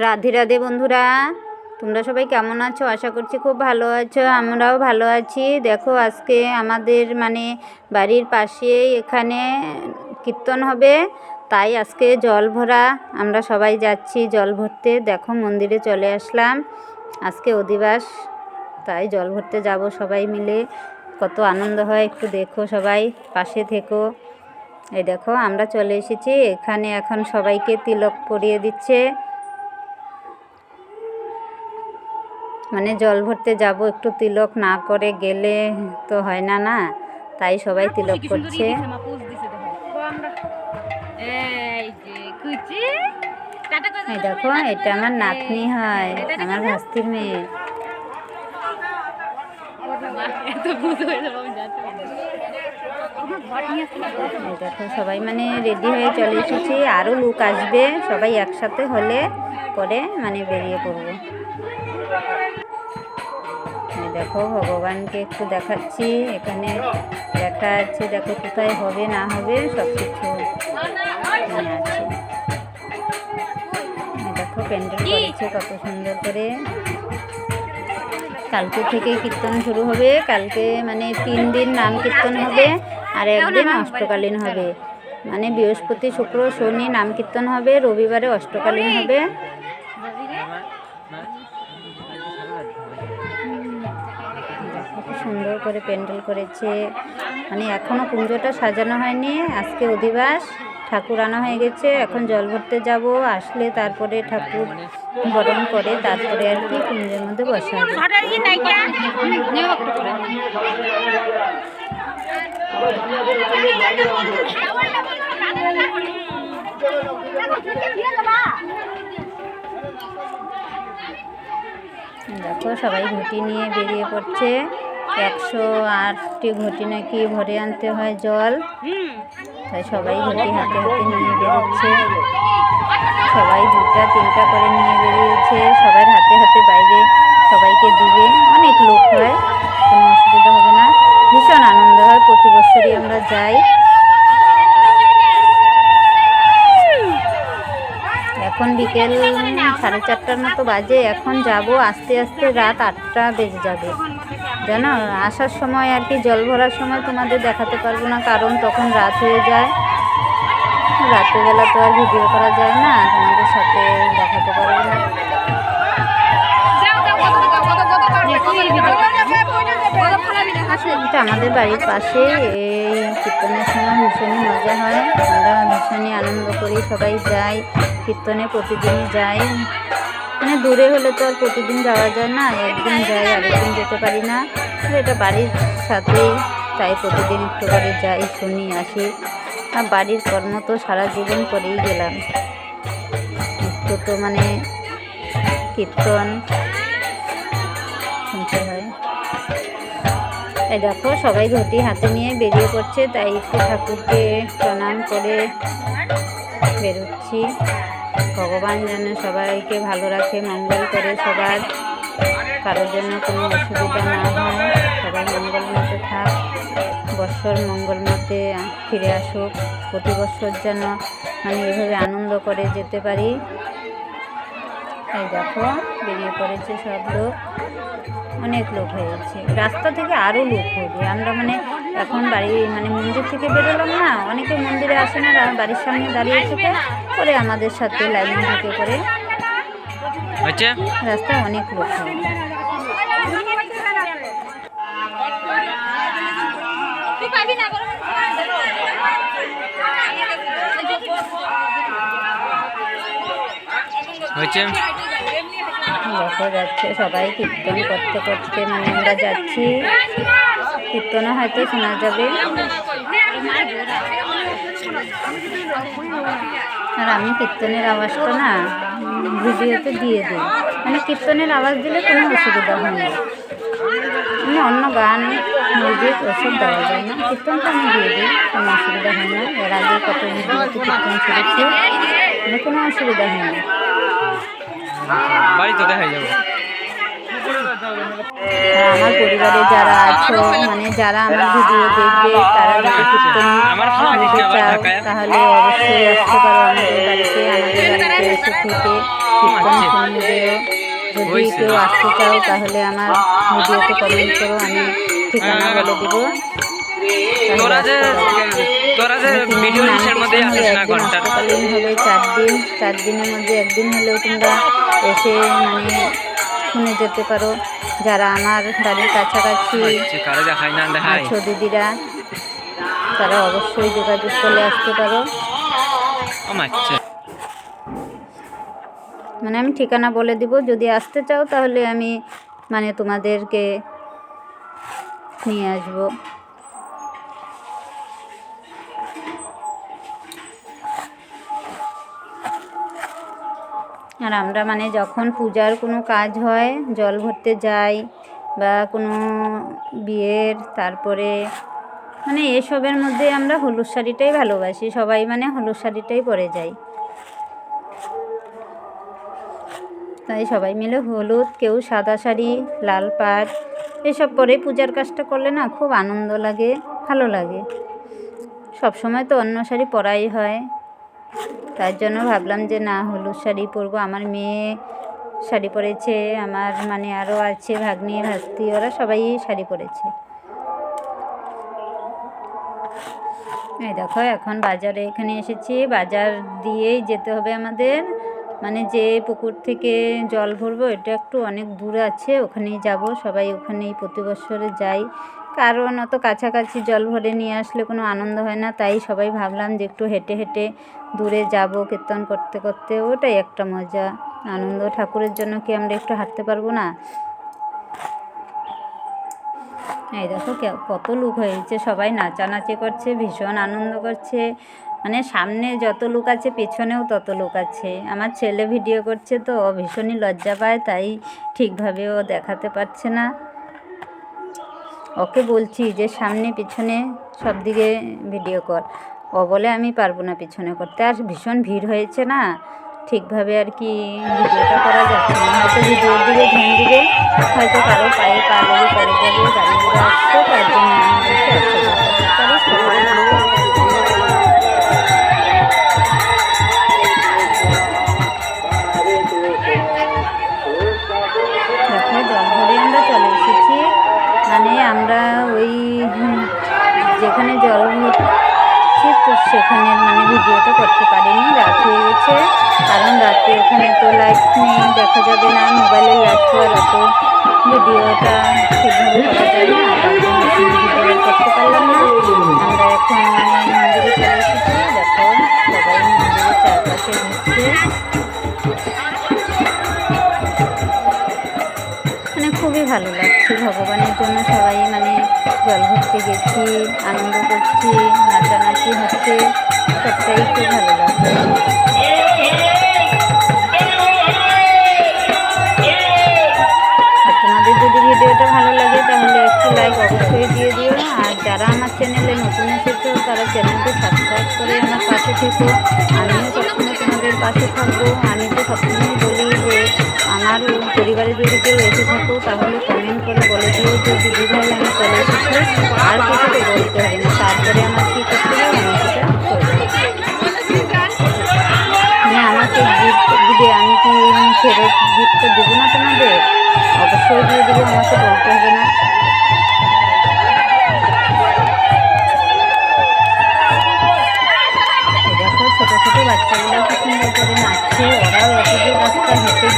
রাধে রাধে বন্ধুরা, তোমরা সবাই কেমন আছো? আশা করছি খুব ভালো আছো, আমরাও ভালো আছি। দেখো, আজকে আমাদের মানে বাড়ির পাশে এখানে কীর্তন হবে, তাই আজকে জল ভরা, আমরা সবাই যাচ্ছি জল ভরতে। দেখো, মন্দিরে চলে আসলাম। আজকে অধিবাস, তাই জল ভরতে যাব সবাই মিলে। কত আনন্দ হয়, একটু দেখো সবাই, পাশে থেকো। এই দেখো, আমরা চলে এসেছি। এখানে এখন সবাইকে তিলক পরিয়ে দিচ্ছে। মানে জল ভরতে যাব একটু তিলক না করে গেলে তো হয় না না? তাই সবাই তিলক করছে। দেখো। এটা আমার নাতনি হয় আমার ভাস্তির মেয়ে। দেখো সবাই মানে রেডি হয়ে চলে এসেছি। আরও লুক আসবে সবাই একসাথে হলে পরে মানে বেরিয়ে পড়ব। দেখো, ভগবানকে একটু দেখাচ্ছি। এখানে দেখা যাচ্ছে দেখো কোথায় হবে, না হবে সব কিছু আছে। দেখো প্যান্ডেল করেছে কত সুন্দর করে। কালকে থেকে কীর্তন শুরু হবে। কালকে মানে তিন দিন নাম কীর্তন হবে আর একদিন অষ্টকালীন হবে। মানে বৃহস্পতি, শুক্র, শনি নাম কীর্তন হবে, রবিবারে অষ্টকালীন হবে। সুন্দর করে প্যান্ডেল করেছে। মানে এখনও কুঞ্জটা সাজানো হয়নি, আজকে অধিবাস, ঠাকুর আনা হয়ে গেছে, এখন জল ভরতে যাব, আসলে তারপরে ঠাকুর বরণ করে, তারপরে আর কি কুঞ্জের মধ্যে বসা দেখো সবাই ঘুটি নিয়ে বেরিয়ে পড়ছে। একশো আটটি ঘটি নাকি ভরে আনতে হয় জল। তাই সবাই ঘটি হাতে হাতে নিয়ে বেরোচ্ছে। সবাই দুটা, তিনটা করে নিয়ে বেরিয়েছে। সবার হাতে হাতে বাইরে সবাইকে দিবে। অনেক লোক হয়, কোনো অসুবিধা হবে না। ভীষণ আনন্দ হয়, প্রতি বছরই আমরা যাই। এখন বিকেল সাড়ে চারটার মতো বাজে। এখন যাব আস্তে আস্তে রাত আটটা বেজে যাবে। জানো আসার সময় আর কি, জল ভরার সময় তোমাদের দেখাতে পারব না, কারণ তখন রাত হয়ে যায়। রাত্রিবেলা তো আর ভিডিও করা যায় না, তোমাদের সাথে দেখাতে পারব না। আমাদের বাড়ির পাশে, এই কীর্তনের সময় ভীষণই মজা হয়। আমরা ভীষণই আনন্দ করি, সবাই যাই, কীর্তনে প্রতিদিনই যাই। মানে দূরে হলে তো আর প্রতিদিন যাওয়া যায় না একদিন যাই আরেকদিন যেতে পারি না। এটা বাড়ির সাথেই, তাই প্রতিদিন একটু করে যাই, শুনি, আসি। আর বাড়ির কর্ম তো সারা জীবন করেই গেলাম। একটু তো মানে কীর্তন, শুনতে হয়। এই দেখো, সবাই ঘটি হাতে নিয়ে বেরিয়ে পড়ছে, তাই একটু ঠাকুরকে প্রণাম করে বেরোচ্ছি। ভগবান যেন সবাইকে ভালো রাখে, মঙ্গল করে সবার। কারোর জন্য কোনো অসুবিধা না হয়, সবাই মঙ্গল মতে থাক। বৎসর মঙ্গল মতে ফিরে আসুক। প্রতি বছর যেন মানে এভাবে আনন্দ করে যেতে পারি। এই দেখো, বেরিয়ে পড়েছে সব লোক। অনেক লোক হয়েছে। রাস্তা থেকে আরও লোক হবে। আমরা মানে এখন বাড়ি মানে মন্দির থেকে বেরোলাম না অনেকে মন্দিরে আসে না বাড়ির সামনে দাঁড়িয়ে থেকে পরে আমাদের সাথে লাইন থেকে করে রাস্তায় অনেক লোক হয়েছে? দেখো যাচ্ছে সবাই কীর্তন করতে করতে মানে আমরা যাচ্ছি। কীর্তনও হয়তো শোনা যাবে। আর আমি কীর্তনের আওয়াজটা না ভিডিওতে দিয়ে দিই। মানে কীর্তনের আওয়াজ দিলে কোনো অসুবিধা হয় না। মানে অন্য গান, মিউজিক ওসব দেওয়া যায় না। কীর্তনটা আমি দিয়ে দিই, কোনো অসুবিধা হয় না। এর আগে কত ভিডিওতে কীর্তন শুনেছি মানে কোনো অসুবিধা হয় না। বাড়ি তো দেখা যাবে। আমার পরিবারে যারা আছো মানে যারা আমার ভিডিও দেখবে তারা যদি কীর্তন আমার শুনতে চাও তাহলে অবশ্যই আসতে পারো আমাদের বাড়িতে। আমাদের বাড়িতে এসে থেকে কীর্তন যদি কেউ আসতে চাও তাহলে আমার ভিডিওতে কমেন্ট করো আমি ঠিকানা বলে দিব। তোরা যে তোরা যে ভিডিও জিনিসের মধ্যে আসিস না ঘণ্টার। হবে চার দিন। চার দিনের মধ্যে একদিন হলেও তোমরা এসে মানে শুনে যেতে পারো। যারা আমার বাড়ির কাছাকাছি আছো দিদিরা তারা অবশ্যই যোগাযোগ করে আসতে পারো। মানে আমি ঠিকানা বলে দিব যদি আসতে চাও তাহলে আমি মানে তোমাদেরকে নিয়ে আসব। আর আমরা মানে যখন পূজার কোনো কাজ হয়, জল ভরতে যাই বা কোনো বিয়ের তারপরে মানে এসবের মধ্যে আমরা হলুদ শাড়িটাই ভালোবাসি, সবাই মানে হলুদ শাড়িটাই পরে যাই। তাই সবাই মিলে হলুদ, কেউ সাদা শাড়ি, লাল পাট, এসব পরে পূজার কাজটা করলে না খুব আনন্দ লাগে, ভালো লাগে। সব সময় তো অন্য শাড়ি পরাই হয়। তার জন্য ভাবলাম যে, না, হলুদ শাড়ি পরবো। আমার মেয়ে শাড়ি পরেছে, আমার মানে আরও আছে ভাগ্নি, ভাস্তি, ওরা সবাই শাড়ি পরেছে। এই দেখো, এখন বাজারে এখানে এসেছি। বাজার দিয়েই যেতে হবে আমাদের। মানে যে পুকুর থেকে জল ভরবো, এটা একটু অনেক দূর আছে, ওখানেই যাব। সবাই ওখানেই প্রতি বছরে যাই। কারণ অত কাছাকাছি জল ভরে নিয়ে আসলে কোনো আনন্দ হয় না, তাই সবাই ভাবলাম যে একটু হেঁটে হেঁটে দূরে যাব কীর্তন করতে করতে। ওটাই একটা মজা। আনন্দ ঠাকুরের জন্য কি আমরা একটু হাঁটতে পারব না? এই দেখো কত লোক হয়েছে, সবাই নাচানাচি করছে, ভীষণ আনন্দ করছে। মানে সামনে যত লোক আছে, পেছনেও তত লোক আছে। আমার ছেলে ভিডিও করছে তো ভীষণই লজ্জা পায়, তাই ঠিকভাবে ও দেখাতে পারছে না। ওকে বলছি যে, সামনে, পিছনে সব দিকে ভিডিও কল ও বলে, আমি পারব না পিছনে করতে। আর ভীষণ ভিড় হয়েছে না? ঠিকভাবে আর কি ভিডিওটা করা যাচ্ছে না। হয়তো ভিডিওর দিকে ধ্যান দিবে, হয়তো কারও পায়ে পা লেগে ভিডিওটা করতে পারিনি, রাত হয়ে গেছে। কারণ রাতে ওখানে তো লাইট নেই, দেখা যাবে না মোবাইলের লাইট তো আর অত ভিডিওটা ঠিকভাবে করা যায় না করতে পারলাম না। আমরা এখন মানে মন্দিরে চলে এসেছি, দেখো সবাই মন্দিরের চারপাশে ঘুরছে। মানে খুবই ভালো লাগছে, ভগবানের জন্য সবাই মানে জল ভরতে গেছি, আনন্দ করছি, নাচানাচি হচ্ছে। সবটাই যদি ভিডিওটা ভালো লাগে তাহলে একটু লাইক অবশ্যই দিয়ে দিও। আর যারা আমার চ্যানেলে নতুন এসেছ, তারা চ্যানেলটি সাবস্ক্রাইব করে আমার পাশে থেকো। আমিও সবসময় তোমাদের পাশে থাকব। আমি তো সবসময় বলি যে, আমার পরিবারে যদি কেউ এসে থাকো, তাহলে গিফট আমি কি ফেরত গিফটটা দেবো না তোমাদের? অবশ্যই দিয়ে দেবো, আমাকে বলতে হবে না। ছোটো ছোটো বাচ্চাগুলো কি সুন্দর করে নাচছে। ওরাও এত দূর রাস্তা হেঁটে